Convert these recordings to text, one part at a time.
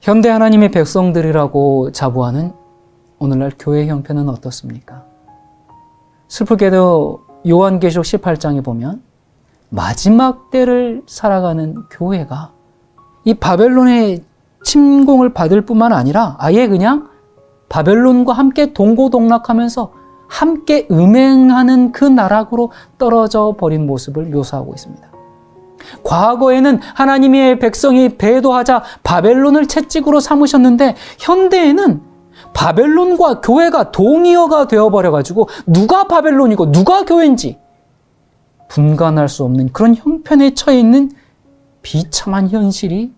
현대 하나님의 백성들이라고 자부하는 오늘날 교회 형편은 어떻습니까? 슬프게도 요한계시록 18장에 보면 마지막 때를 살아가는 교회가 이 바벨론의 침공을 받을 뿐만 아니라 아예 그냥 바벨론과 함께 동고동락하면서 함께 음행하는 그 나락으로 떨어져 버린 모습을 묘사하고 있습니다. 과거에는 하나님의 백성이 배도하자 바벨론을 채찍으로 삼으셨는데 현대에는 바벨론과 교회가 동의어가 되어버려가지고 누가 바벨론이고 누가 교회인지 분간할 수 없는 그런 형편에 처해 있는 비참한 현실이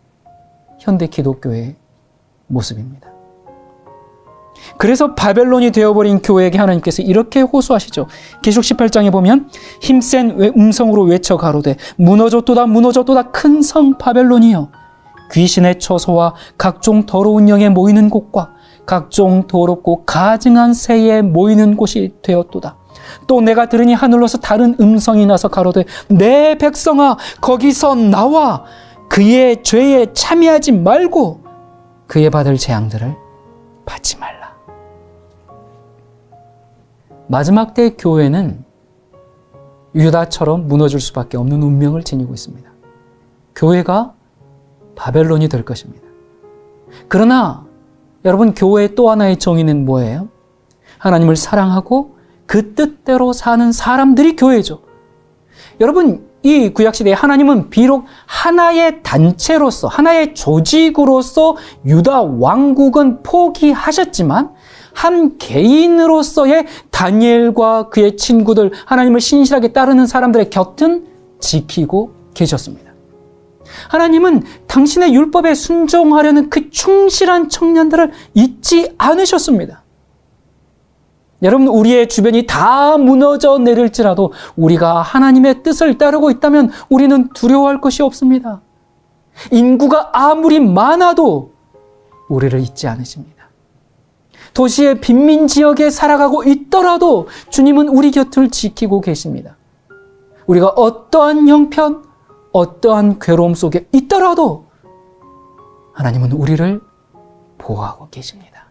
현대 기독교의 모습입니다. 그래서 바벨론이 되어버린 교회에게 하나님께서 이렇게 호소하시죠. 계속 18장에 보면 힘센 음성으로 외쳐 가로되 무너졌도다 무너졌도다 큰 성 바벨론이여 귀신의 처소와 각종 더러운 영에 모이는 곳과 각종 더럽고 가증한 새에 모이는 곳이 되었도다. 또 내가 들으니 하늘로서 다른 음성이 나서 가로되 내 백성아 거기서 나와 그의 죄에 참여하지 말고 그의 받을 재앙들을 받지 말라. 마지막 때 교회는 유다처럼 무너질 수밖에 없는 운명을 지니고 있습니다. 교회가 바벨론이 될 것입니다. 그러나 여러분 교회의 또 하나의 정의는 뭐예요? 하나님을 사랑하고 그 뜻대로 사는 사람들이 교회죠. 여러분 이 구약 시대에 하나님은 비록 하나의 단체로서 하나의 조직으로서 유다 왕국은 포기하셨지만 한 개인으로서의 다니엘과 그의 친구들 하나님을 신실하게 따르는 사람들의 곁은 지키고 계셨습니다. 하나님은 당신의 율법에 순종하려는 그 충실한 청년들을 잊지 않으셨습니다. 여러분, 우리의 주변이 다 무너져 내릴지라도 우리가 하나님의 뜻을 따르고 있다면 우리는 두려워할 것이 없습니다. 인구가 아무리 많아도 우리를 잊지 않으십니다. 도시의 빈민 지역에 살아가고 있더라도 주님은 우리 곁을 지키고 계십니다. 우리가 어떠한 형편, 어떠한 괴로움 속에 있더라도 하나님은 우리를 보호하고 계십니다.